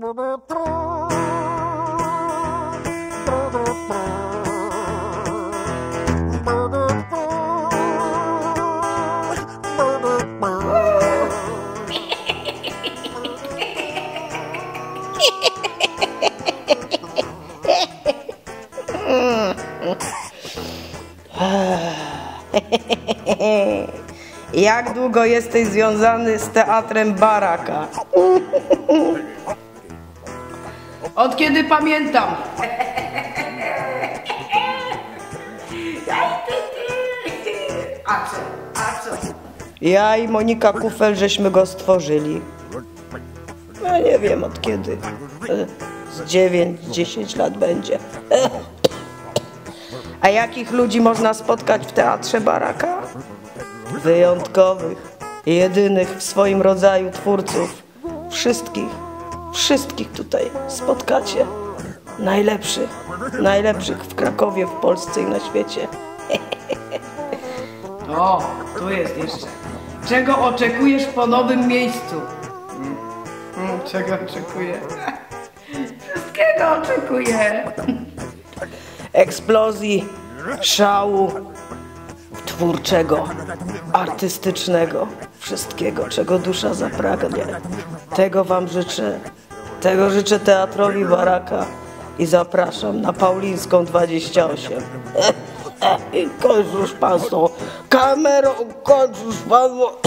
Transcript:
Jak długo jesteś związany z teatrem Baraka? Od kiedy pamiętam. A co? A co? Ja i Monika Kufel żeśmy go stworzyli. Ja nie wiem od kiedy. Z 9-10 lat będzie. A jakich ludzi można spotkać w teatrze Baraka? Wyjątkowych, jedynych w swoim rodzaju twórców. Wszystkich, wszystkich tutaj spotkacie. Najlepszych, najlepszych w Krakowie, w Polsce i na świecie. O, tu jest jeszcze. Czego oczekujesz po nowym miejscu? Mm, Czego oczekuję? Wszystkiego oczekuję. eksplozji, szału twórczego, artystycznego, wszystkiego, czego dusza zapragnie. Tego Wam życzę. Tego życzę teatrowi Baraka i zapraszam na Paulińską 28. I kończ już pan z tą kamerą, kończ już pan. bo-